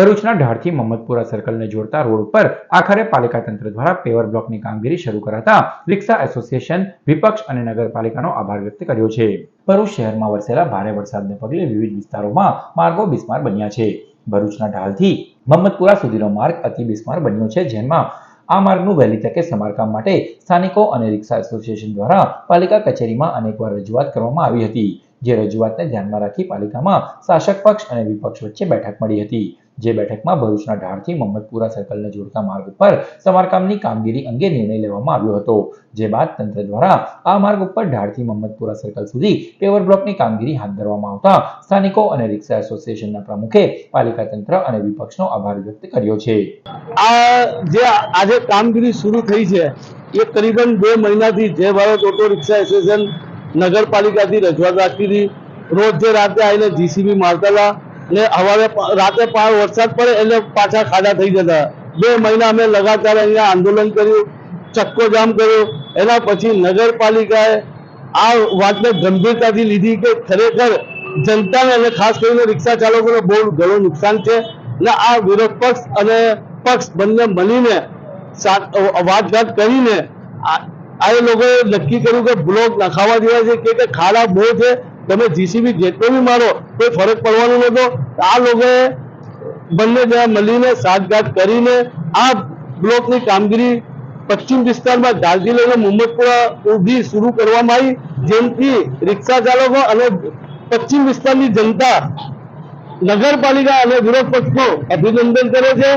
ભરૂચના ઢાળથી મહમ્મદપુરા સર્કલને જોડતા રોડ ઉપર આખરે પાલિકા તંત્ર દ્વારા પેવર બ્લોકની કામગીરી શરૂ કરાતા રિક્ષા એસોસિએશન વિપક્ષ અને નગરપાલિકાનો આભાર વ્યક્ત કર્યો છે. ભરૂચ શહેરમાં વરસેલા ભારે વરસાદને પગલે વિવિધ વિસ્તારોમાં માર્ગો બિસ્માર બન્યા છે. ભરૂચના ઢાલથી મહમ્મદપુરા સુધીનો માર્ગ અતિ બિસ્માર બન્યો છે, જેમાં આ માર્ગનું વહેલી તકે સમારકામ માટે સ્થાનિકો અને રિક્ષા એસોસિએશન દ્વારા પાલિકા કચેરીમાં અનેકવાર રજૂઆત કરવામાં આવી હતી, જે રજૂઆતને ધ્યાનમાં રાખી પાલિકામાં શાસક પક્ષ અને વિપક્ષ વચ્ચે બેઠક મળી હતી. જે બેઠકમાં ભરૂચના ઢાળથી મહમ્મદપુરા સર્કલને જોડતા માર્ગ ઉપર સમારકામની કામગીરી અંગે નિર્ણય લેવામાં આવ્યો હતો. જે બાદ તંત્ર દ્વારા આ માર્ગ ઉપર ઢાળથી મહમ્મદપુરા સર્કલ સુધી પેવર બ્લોકની કામગીરી હાથ ધરવામાં આવતા સ્થાનિકો અને રિક્ષા એસોસિએશનના પ્રમુખે પાલિકા તંત્ર અને વિપક્ષનો આભાર વ્યક્ત કર્યો છે. આ જે આજે કામગીરી શરૂ થઈ છે, એ કરીબન બે મહિનાથી જે ભારત ઓટો રિક્ષા એસોસિએશન નગરપાલિકાથી રજૂઆત રાખતી હતી. રોજ જે રાતે આવીને જીસીબી મારતા હતા ને હવારે રાતે પાર વરસાદ પડે એટલે પાછા ખાડા થઈ જતા. બે મહિના અમે લગાતાર અહીંયા આંદોલન કર્યું, ચક્કો જામ કર્યો. એના પછી નગરપાલિકાએ આ વાતને ગંભીરતાથી લીધી કે ખરેખર જનતાને અને ખાસ કરીને રિક્ષા ચાલકોને બહુ ઘણું નુકસાન છે ને આ વિરોધ પક્ષ અને પક્ષ બંને મળીને વાતઘાત કરીને આ એ લોકોએ નક્કી કર્યું કે બ્લોક નખાવા જેવા છે કે ખાડા બહુ છે તમે જીસીબી જેટલો બી મારો, કોઈ ફરક પડવાનો નતો આ લોકોએ બંને જણા મળીને સાતઘાટ કરીને આ બ્લોકની કામગીરી પશ્ચિમ વિસ્તારમાં ઢાલથી અને મુહમ્મદપુરા ઊભી શરૂ કરવામાં આવી, જેમથી રિક્ષા ચાલકો અને પશ્ચિમ વિસ્તારની જનતા નગરપાલિકા અને વિરોધ પક્ષનો અભિનંદન કરે છે.